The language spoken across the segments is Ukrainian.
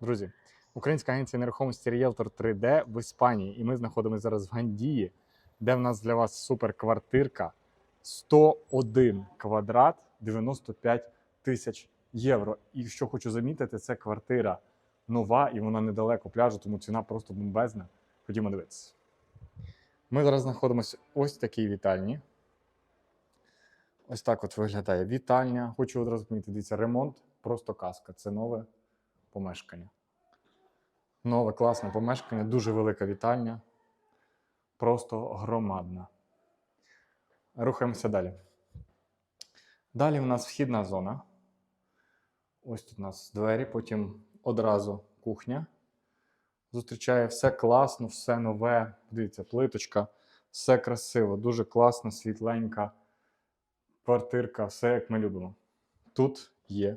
Друзі, українська агенція нерухомості Realtor 3D в Іспанії, і ми знаходимося зараз в Гандії, де в нас для вас супер квартирка 101 квадрат 95 тисяч євро. І що хочу замітити, це квартира нова і вона недалеко пляжу, тому ціна просто бомбезна. Ходімо дивитися. Ми зараз знаходимося ось в такій вітальні. Ось так от виглядає вітальня. Хочу одразу помітити, дивіться, ремонт, просто казка. Це нове помешкання. Нове класне помешкання, дуже велика вітальня. Просто громадна. Рухаємося далі. Далі у нас вхідна зона. Ось тут у нас двері, потім одразу кухня. Зустрічає все класно, все нове. Дивіться, плиточка, все красиво, дуже класно, світленька квартирка, все як ми любимо. Тут є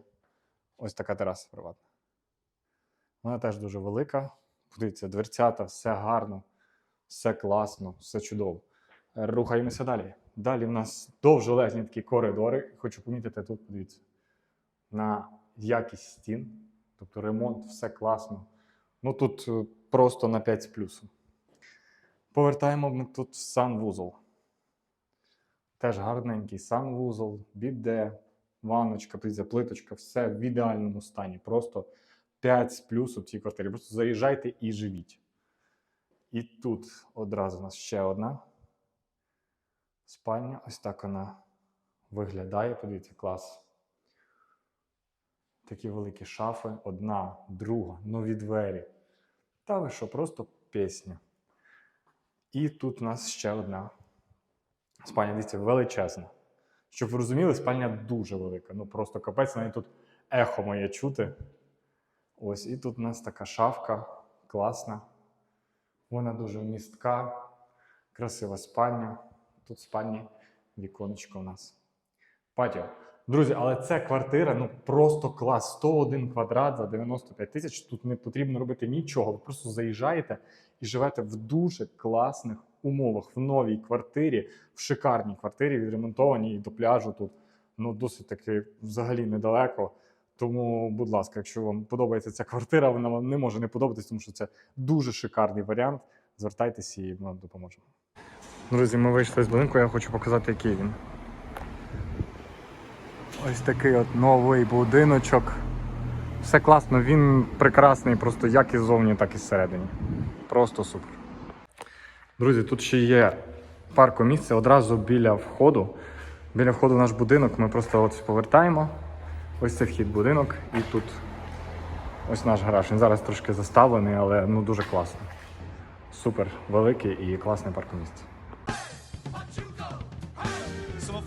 ось така тераса приватна. Вона теж дуже велика. Подивіться, дверцята, все гарно, все класно, все чудово. Е, Рухаємося далі. Далі в нас довжелезні такі коридори. Хочу помітити тут, подивіться, на якість стін. Тобто ремонт, все класно. Ну тут е, просто на 5 з плюсом. Повертаємо ми тут санвузол. Теж гарненький санвузол, біде, ванночка, плиточка, все в ідеальному стані. Просто 5 з плюсу в цій квартирі. Просто заїжджайте і живіть. І тут одразу у нас ще одна спальня. Ось так вона виглядає. Подивіться, клас. Такі великі шафи, одна, друга, нові двері. Та ви що, просто пісня. І тут у нас ще одна спальня, дивіться, величезна. Щоб ви розуміли, спальня дуже велика. Ну просто капець, навіть тут ехо моє чути. Ось, і тут у нас така шафка, класна. Вона дуже вмістка, красива спальня. Тут спальні віконечко у нас. Патіо. Друзі, але це квартира, ну просто клас. 101 квадрат за 95 тисяч. Тут не потрібно робити нічого. Ви просто заїжджаєте і живете в дуже класних умовах, в новій квартирі, в шикарній квартирі, відремонтованій до пляжу тут. Ну, досить таки взагалі недалеко. Тому, будь ласка, якщо вам подобається ця квартира, вона вам не може не подобатись, тому що це дуже шикарний варіант. Звертайтеся і ми вам допоможемо. Друзі, ми вийшли з будинку, я хочу показати, який він. Ось такий от новий будиночок. Все класно, він прекрасний, просто як іззовні, так і зсередині. Просто супер. Друзі, тут ще є паркомісце одразу біля входу. Біля входу в наш будинок ми просто от повертаємо. Ось це вхід будинок, і тут ось наш гараж. Він зараз трошки заставлений, але ну дуже класно. Супер великий і класне паркомісце. So